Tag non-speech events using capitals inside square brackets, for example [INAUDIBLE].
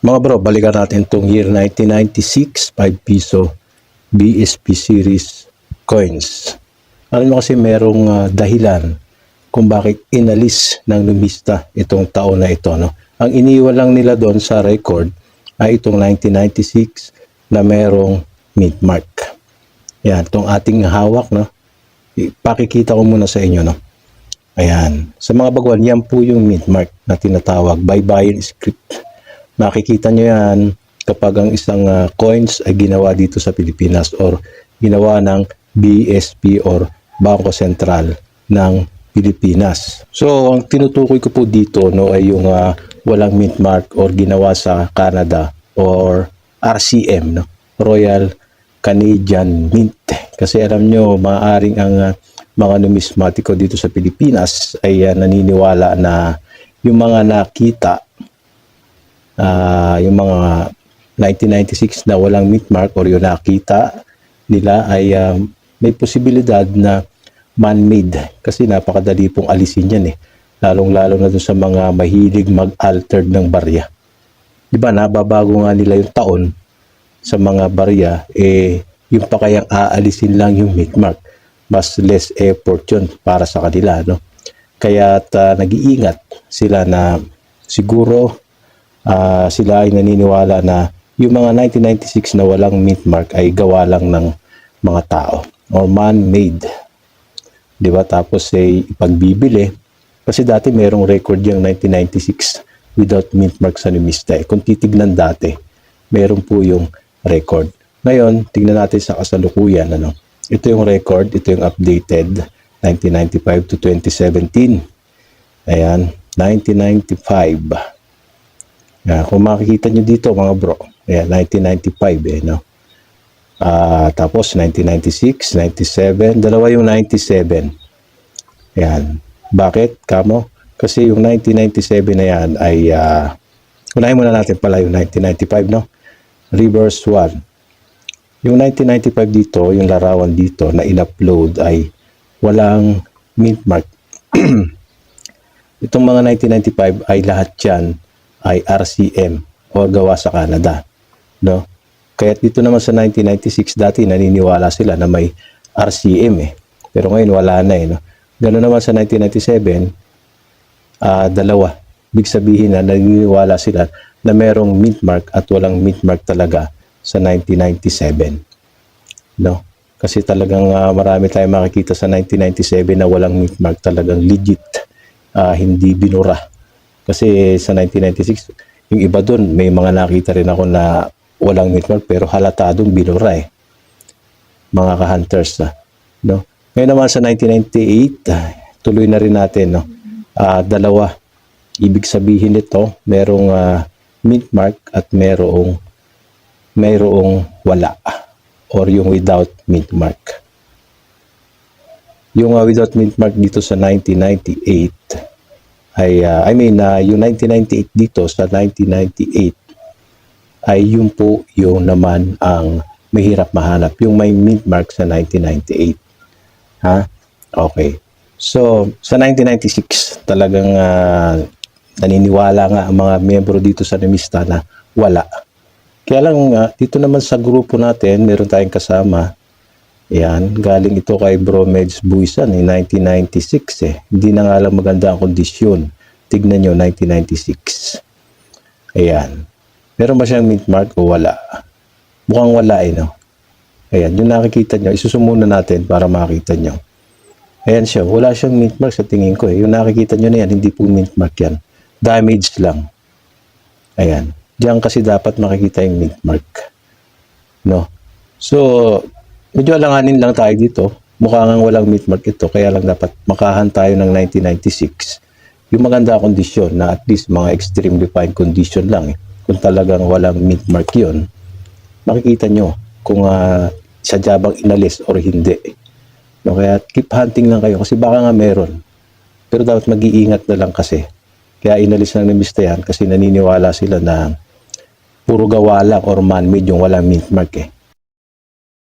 Mga bro, balikan natin itong year 1996, 5 piso BSP series coins. Alam mo kasi merong ah, dahilan kung bakit inalis ng lumista itong taon na ito. No? Ang iniwan lang nila doon sa record ay itong 1996 na merong mint mark. Yan, itong ating hawak. No? Ipakikita ko muna sa inyo. No? Ayan. Sa mga baguhan, yan po yung mint mark na tinatawag by buy-in script. Makikita nyo yan kapag ang isang ah, coins ay ginawa dito sa Pilipinas or ginawa ng BSP or Bangko Sentral ng Pilipinas. So, ang tinutukoy ko po dito no ay yung ah, walang mint mark or ginawa sa Canada or RCM no, Royal Canadian Mint. Kasi alam nyo, maaaring ang ah, mga numismatiko dito sa Pilipinas ay ah, naniniwala na yung mga nakita ah, yung mga 1996 na walang mint mark or yung nakita nila ay ah, may posibilidad na man-made kasi napakadali pong alisin yan eh. Lalong-lalo na dun sa mga mahilig mag-altered ng barya. Di ba, nababago nga nila yung taon sa mga barya, eh, yung pa kayang aalisin lang yung mint mark. Mas less effort yun para sa kanila, no? Kaya nag-iingat sila na siguro ah, sila ay naniniwala na yung mga 1996 na walang mint mark ay gawa lang ng mga tao or man-made. 'Di ba? Tapos ay ipagbibili kasi dati merong record yung 1996 without mint mark sa numista. Eh. Kung titignan dati, meron po yung record. Ngayon, tignan natin sa kasalukuyan ano. Ito yung record, ito yung updated 1995 to 2017. Ayan, 1995. Yan, kung makikita nyo dito mga bro, ayan, 1995 eh, no? Ah, tapos 1996, 97, dalawa yung 97. Ayan. Bakit, kamo? Kasi yung 1997 na yan ay, ah, unahin muna natin pala yung 1995, no? Reverse 1. Yung 1995 dito, yung larawan dito na in-upload ay walang mint mark. [CLEARS THROAT] Itong mga 1995 ay lahat yan ay RCM o gawa sa Canada. No? Kaya dito naman sa 1996 dati naniniwala sila na may RCM eh. Pero ngayon wala na eh. No? Ganoon naman sa 1997, ah dalawa. Big sabihin na naniniwala sila na merong mint mark at walang mint mark talaga sa 1997. No? Kasi talagang ah, marami tayong makikita sa 1997 na walang mint mark talagang legit. ah, hindi binura. Kasi sa 1996, yung iba doon, may mga nakita rin ako na walang mark pero halata doon binura eh. Mga ka-hunters. ah, no? Ngayon naman sa 1998, ah, tuloy na rin natin. No? Ah, dalawa. Ibig sabihin nito, merong ah, mint mark at merong mayroong wala or yung without mint mark. Yung uh, without mint mark dito sa 1998 ay uh, I mean uh, yung 1998 dito sa 1998 ay yun po yung naman ang mahirap mahanap yung may mint mark sa 1998. Ha? Okay. So, sa 1996, talagang uh, naniniwala nga ang mga miyembro dito sa Nemista na wala. Kaya lang, uh, dito naman sa grupo natin, meron tayong kasama. Yan, galing ito kay Bro Meds Buisan in 1996 eh. Hindi na nga lang maganda ang kondisyon. Tignan nyo, 1996. Ayan. Meron ba siyang mint mark o wala? Mukhang wala eh, no? Ayan, yung nakikita nyo, isusumuna natin para makita nyo. Ayan siya, wala siyang mint mark sa tingin ko eh. Yung nakikita nyo na yan, hindi po mint mark yan. Damage lang. Ayan. Diyan kasi dapat makikita yung mint mark. No? So, medyo alanganin lang tayo dito. Mukha nga walang mint mark ito, kaya lang dapat makahan tayo ng 1996. Yung maganda kondisyon na at least mga extremely fine condition lang. Eh. Kung talagang walang mint mark yun, makikita nyo kung uh, sadya bang inalis or hindi. No, kaya keep hunting lang kayo kasi baka nga meron. Pero dapat mag-iingat na lang kasi. Kaya inalis lang ng mista yan kasi naniniwala sila na puro gawa lang or man-made yung walang mint mark eh.